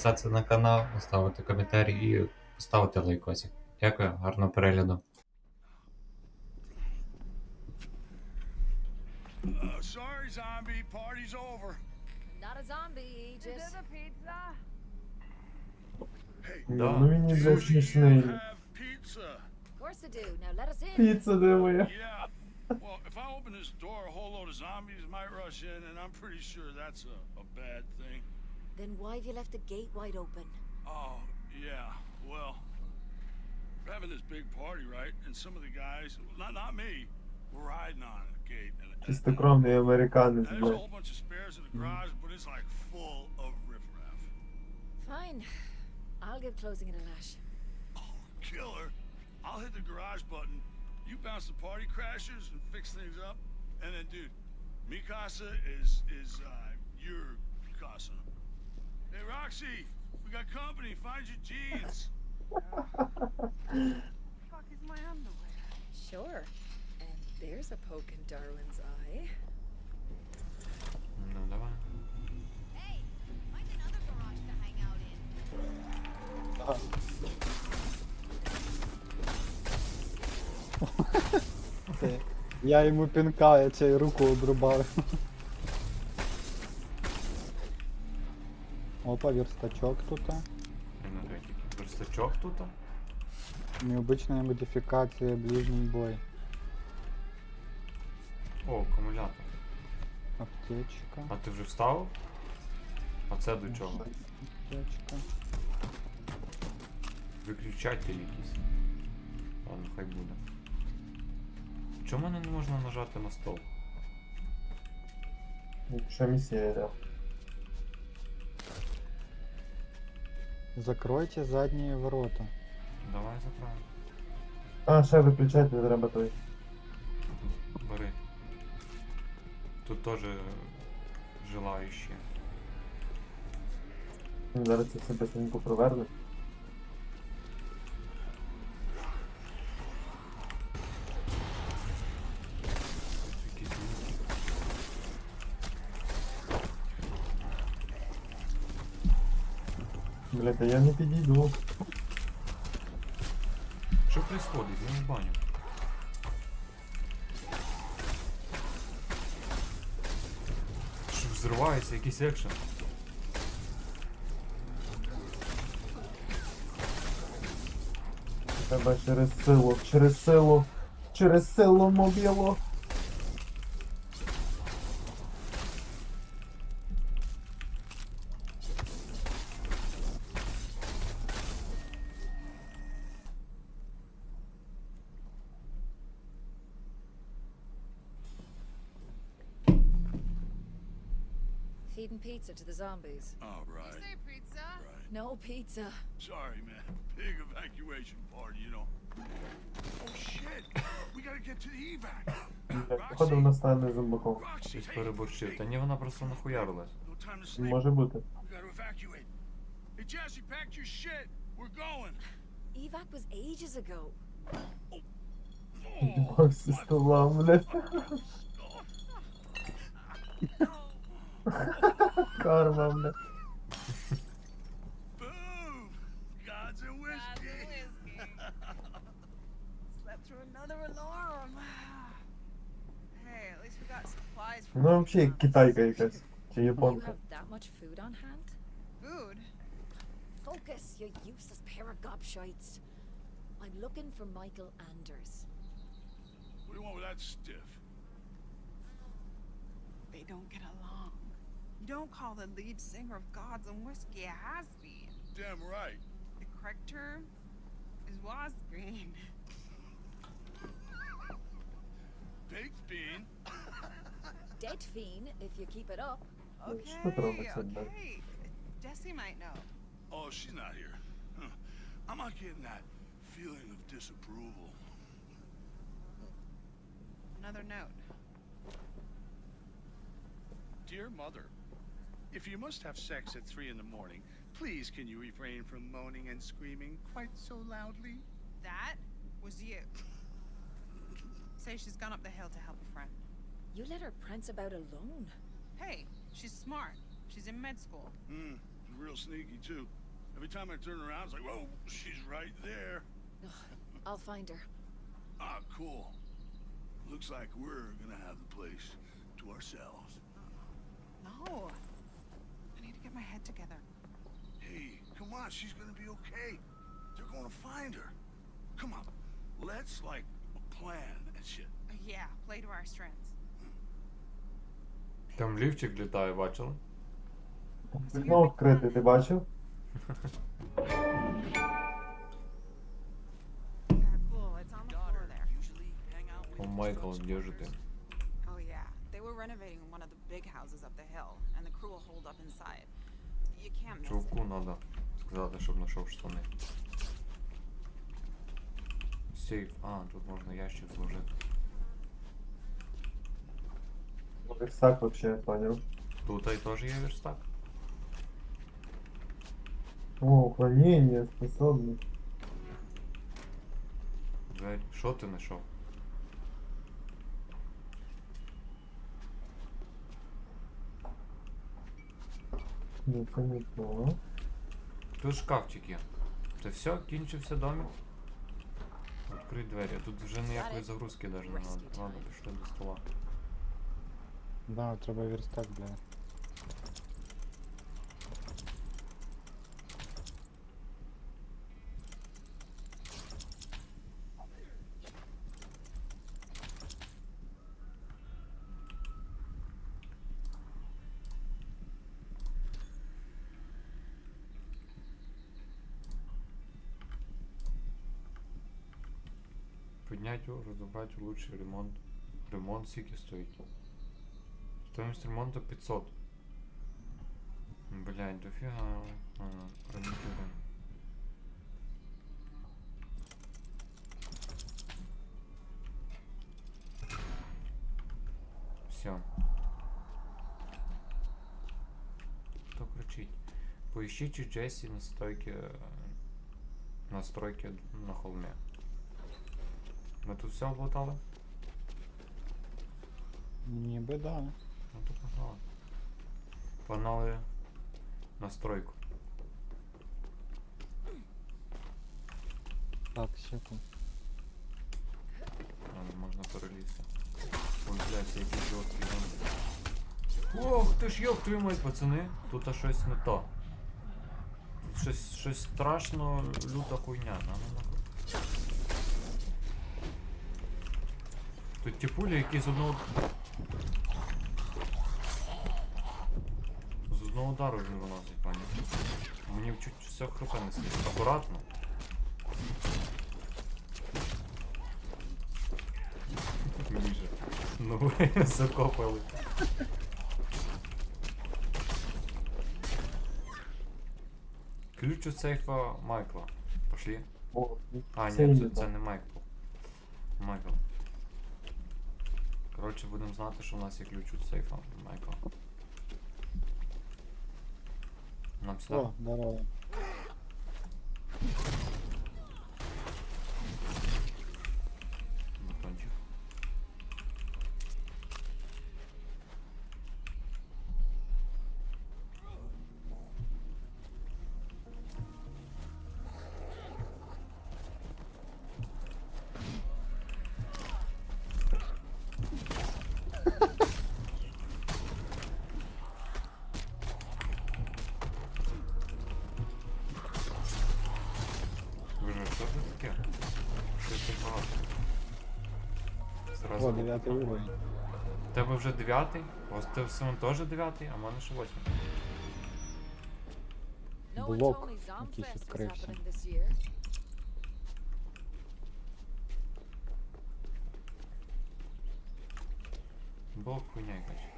підписатися на канал, поставити коментарі і поставити лайкосик. Дякую, гарного перегляду. Uh, sorry, zombie. Party's over. Not a zombie. Hey. Ну він ніби you смішний. have pizza? Of course I do. Now let us. Піца дивує. Yeah. Well, if I open this door, a whole load of zombies might rush in, and I'm pretty sure that's a, a bad thing. Then why have you left the gate wide open? Oh, yeah. Well, we're having this big party, right? And some of the guys, not not me, were riding on the gate. And, and, Чистокровний американець, and there's a блядь. whole bunch of spares in the garage, but it's like full of riffraff. Fine. I'll give closing it a lash. Oh, killer. I'll hit the garage button. You bounce the party crashers and fix things up. And then, dude, Mikasa is is uh, your casa. Hey, Roxy, we got company. Find your jeans. fuck is my underwear? Sure. And there's a poke in Darwin's eye. Ну, давай. Hey, find another garage to hang out in. Це Я йому пінка, я цей руку обрубав. Опа, верстачок тут. Енергетики. Верстачок тут? Необычная модификация ближний бой. О, акумулятор. Аптечка. А ти вже встав? А це до чого? Аптечка. Виключатель якийсь. Ладно, хай буде. Чому мене не можна нажати на стол? Якщо місія. Закройте задние ворота. Давай заправимо. А, ще виключати не треба той. Бери. Тут теж желаючі. Він Зараз це все быстренько проверне. Блядь, а я не підійду. Що происходит? Я не баню. Що взривається якийсь екшен? Треба через силу, через силу, через силу мобілу. Feeding pizza to the zombies. All You say pizza? Right. No pizza. Sorry, man. Big evacuation party, you know. Oh shit! We gotta get to the evac. Походу вона стане зомбаком. Щось переборщив. Та ні, вона просто нахуярилась. no time to sleep. Може бути. We gotta evacuate. Hey, Jesse, pack your shit. We're going. Evac was ages ago. Oh, зі стола, блядь. Karbamda. Boom! Gods and whiskey. Gods and whiskey. No bir şey Kitay kalitesi. Şey You food on hand? Food? Focus, you pair of. I'm looking for Michael Anders. What do you want with that stiff? They don't get along. Don't call the lead singer of Gods and Whiskey a has been. Damn right. The correct term is was green. Baked bean? Dead fiend, if you keep it up. Okay, okay. Jessie might know. Oh, she's not here. Huh. I'm not getting that feeling of disapproval. Another note. Dear Mother, if you must have sex at three in the morning, please can you refrain from moaning and screaming quite so loudly? That was you. Say she's gone up the hill to help a friend. You let her prance about alone. Hey, she's smart. She's in med school. Hmm, real sneaky too. Every time I turn around, it's like, whoa, she's right there. I'll find her. Ah, cool. Looks like we're gonna have the place to ourselves. No I need to get my head together. Hey, come on, she's gonna be okay. They're gonna find her. Come on, let's like plan and shit. Uh, yeah, play to our strengths. Там лівчик літає, бачили? Вікно відкрите, ти бачив? Yeah, cool. It's on the floor there. Usually hang out with О, Майкл, drugs де же ти? partners. Oh yeah, they were renovating one of the big houses up the hill, and the crew will hold up inside. You can't miss it. Чувку треба сказати, щоб знайшов штани. Сейф. А, тут можна ящик зложити. Верстак вообще, я понял. Тут і теж є верстак. О, уклонение, способность. Двері. Що ти знайшов? Ні, нікого. Тут шкафчик є. Це все? Кінчився домик? Відкрий двері. Тут вже ніякої загрузки навіть не треба. Ладно, пішли до стола. Да, треба верстак для. Піднять його, розібрати лучший ремонт. Ремонт скільки стоїть? Стоимость ремонту 500. Блять, дофіга. А, ремонтуємо. Все. Хто кричить? Поищіть у Джесі настройки. е, Настройки на холмі. Ми тут все облутали? Ніби да. Ну то погнали. Погнали настройку. Так, секунд. А, можна перелізти. Ой, блядь, який жорсткий. Ох, ти ж йоп твою мать, пацани. Тут а щось не то. Тут щось, щось страшно люта хуйня. На, на, на. Тут ті пулі, які з одного. З одного удару він виносить, пані. Мені чуть все хрупе не слід. Акуратно. Ніже. Ну ви закопали. Ключ у сейфа Майкла. Пошли. О, А, ні, це, це не Майкл. Майкл. Коротше, будемо знати, що у нас є ключ від сейфа Майкл. Нам сюди. О, здорово. 9 уровень. У тебе вже 9? У вас ти в самому теж 9, а в мене ще 8. Блок якийсь відкрився. Блок хуйня якась.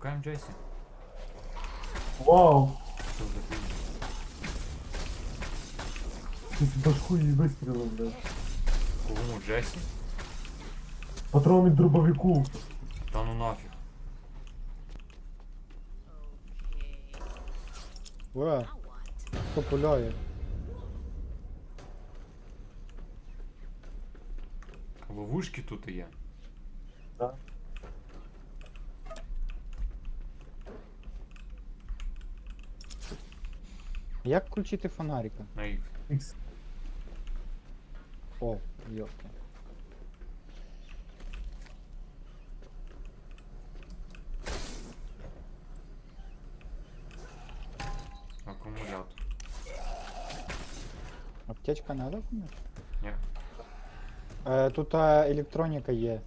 Шукаємо Джесі. Вау! Що за пізно? Ти з башку її вистрілив, блядь. Кому Джесі? Патрони к дробовику. Та ну нафіг. Ура, хто пуляє? Ловушки тут є. Да. Як включити фонарика? На їх. Ікс. О, йопта. Акумулятор. Аптечка надо комусь? Ні. Е, тут е, електроніка є.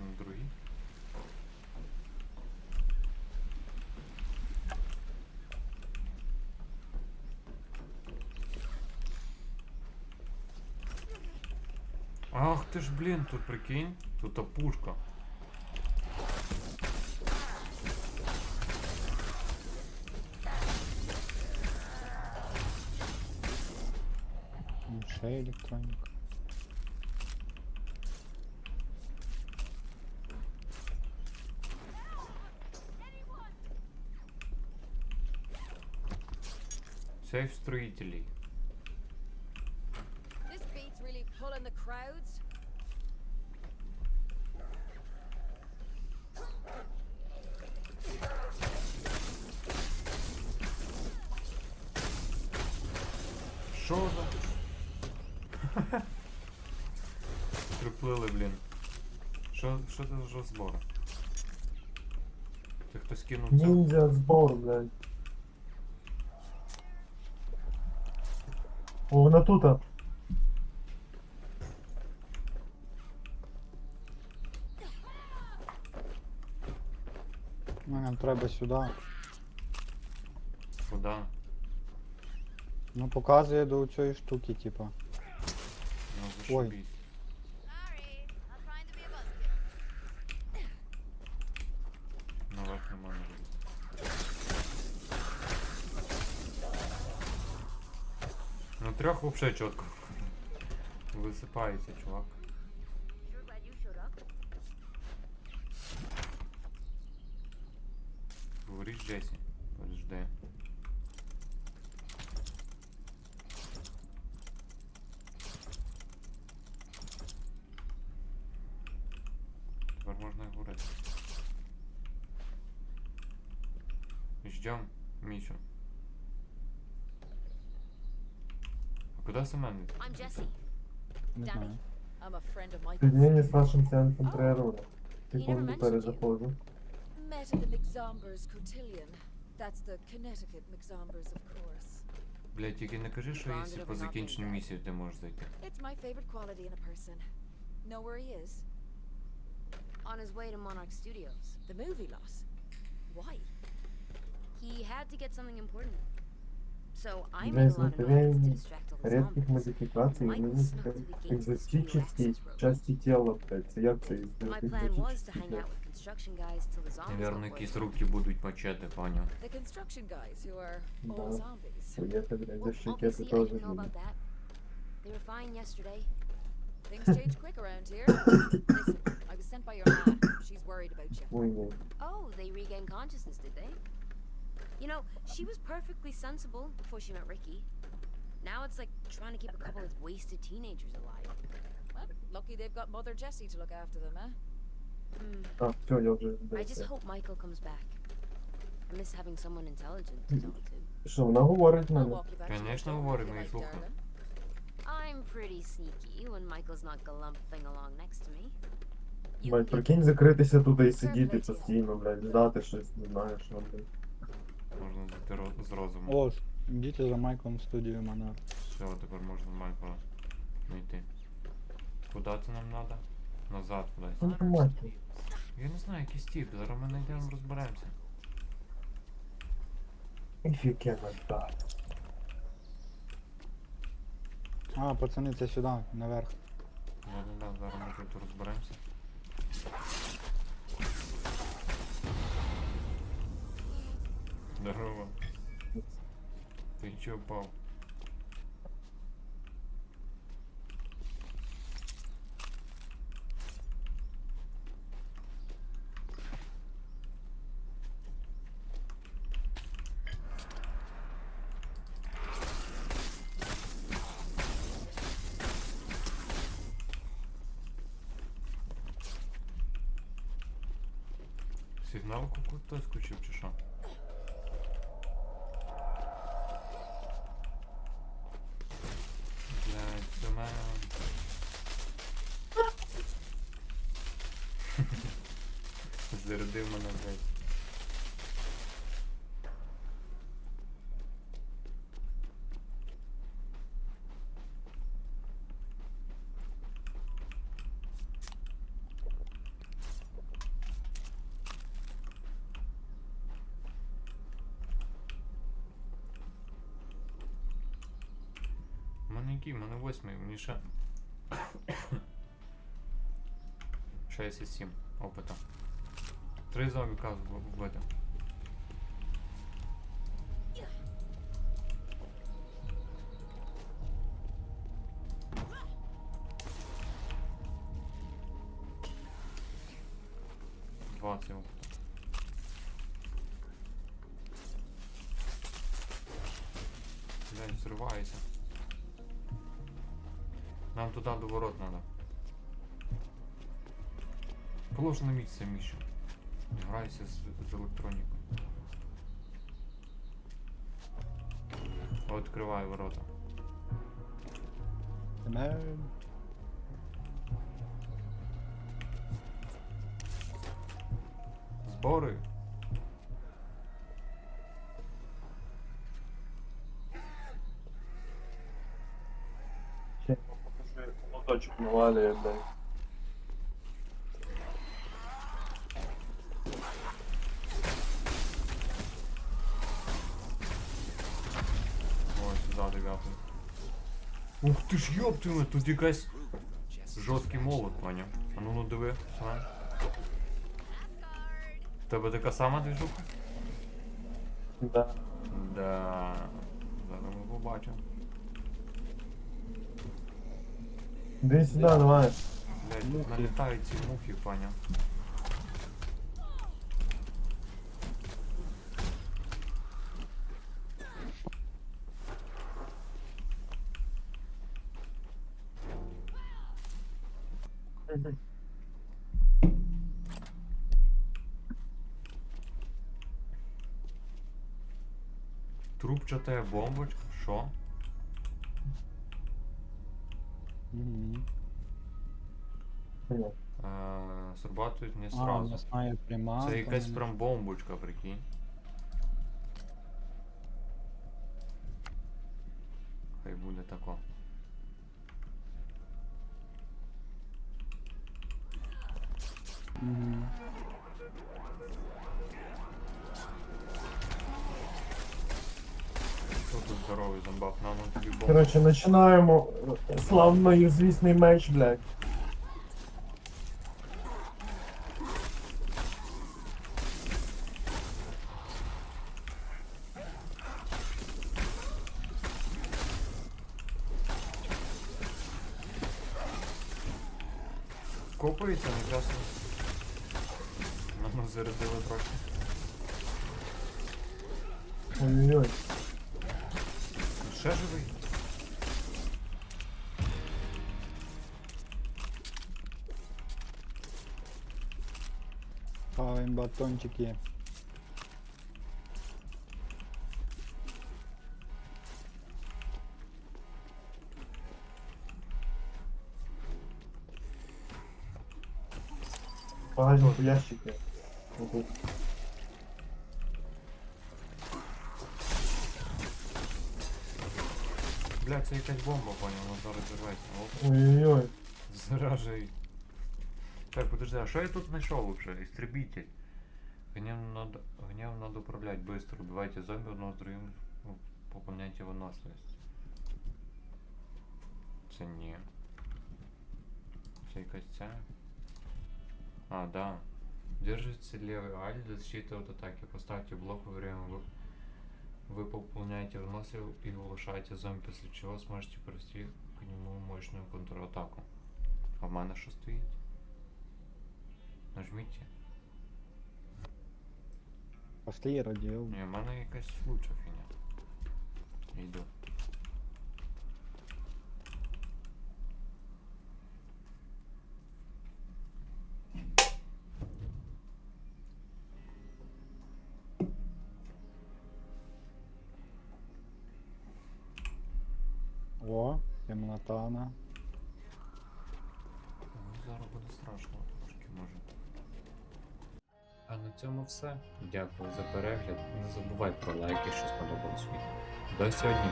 На другий. Ах ти ж, блін, тут прикинь, тут опушка. Ще електроніка. Сейф строителей. This beat's really pulling the crowds. Що за? Приплили, блін. Що, що це за збори? Це хтось кинув це? Ніндзя збор, блядь. Вона тут. Ну, нам треба сюди. Куди? Ну, показує до цієї штуки, типа. Ну Ой. Sorry, На трьох вообще чітко. Висипається, чувак. Sure glad you showed up. Говориш Джесі. Подожди. Тепер можна і говорити. Ждем Мішу. А куди Семен? I'm Jesse. Не Danny. знаю. I'm a friend of Michael's. Соединение з вашим сеансом природи. You never Секунду mentioned you. перезаходжу. Met at the McZombers Cotillion. That's the Connecticut McZombers, of course. Блять, тільки не кажи, що Rounded якщо up по and not закінченню being місії ти можеш зайти. It's my favorite quality in a person. Know where he is? On his way to Monarch Studios. The movie lot. Why? He had to get something important. So I Для made a lot of noise to изготовления distract all the Редких zombies. модификаций Michael именно snuck to the gate with his new экзотические access road. части тела, блядь. Це як це My із- plan was to екзотичні, hang блядь? out with construction guys till the zombies Наверно, got якісь worse. руки будуть мачети, поняв. The construction guys who are all Да. zombies. Хуєти, блядь, Well, за щекети obviously I теж didn't know люди. about that. They were fine yesterday. Things change quick around here. Listen, I was sent by your mom. She's worried about you. Хуйні. Oh, they regained consciousness, did they? You know, she was perfectly sensible before she met Ricky. Now it's like trying to keep a couple of wasted teenagers alive. Well, lucky they've got Mother Jessie to look after them, eh? Hmm. Все, I just hope Michael comes back. I miss having someone intelligent to talk to. Що, вона говорить мене? I'm pretty sneaky when Michael's not galumping along next to me. You прикинь, закритися туди і сидіти постійно, блядь, ждати щось, не знаю, що, блядь. Можна зайти ро- з розуму. О, йдіть за Майклом в студію Монарх. Все, тепер можна Майкла знайти. Куди це нам треба? Назад кудись. Ну. Я не знаю, якийсь тип, зараз ми знайдемо розберемося. If you cannot die. А, пацани, це сюди, наверх. Да-да-да, зараз ми тут розберемося. Здорово. Ти чо пав? Сигналку хтось включив чи що? Блядь, Семен. Зарядив мене, блядь. Який? У мене восьмий, мені ще. 67 опита. Три зомбіка з- вбити. Двадцять опита. Блядь, взривається. Нам туди до ворот надо. Полож на місце, Міша. Не грайся з, з електронікою. Відкривай ворота. Семен. Збори. Ще молоточок навалює, блядь. Ой, сюди дев'ятий. Ти ж тут якась жорсткий молот, поняв. А ну ну диви, Семен. В тебе така сама движуха? Да. Да. Зараз ми побачимо. Десь сюди, давай. Блять, тут налітають ці мухи, поняв. Трубчата бомбочка, що? Мгм. Е, Срабатують не А, сразу. Це якась прям бомбочка, прикинь. Мгм. начинаємо здоровий зомбак? Е, звісний меч, блядь. Хаваем батончики. Пазл в ящике. Угу. Бля, це бомба, понял, надо разрывать. Ой-ой-ой. Заражай. Так, подожди, а що я тут знайшов вже? Істребитель. Гнев надо, гнев надо управлять быстро. Убивайте зомби одного с другим. ну, Пополняйте выносливость. Це ні. Це якась ця. А, да. Держите левый аль для защиты от атаки. Поставьте блок во время вы, вы пополняете выносливость и улучшаете зомби, после чего сможете провести к нему мощную контратаку. А в мене що стоїть? Нажміть. Пошли радіо. Ні, в мене якась лучша фігня. Я Йду. О, темнотана. Ну, зараз буде страшно трошки може. А на цьому все. Дякую за перегляд. Не забувай про лайк, якщо сподобалось. До сьогодні.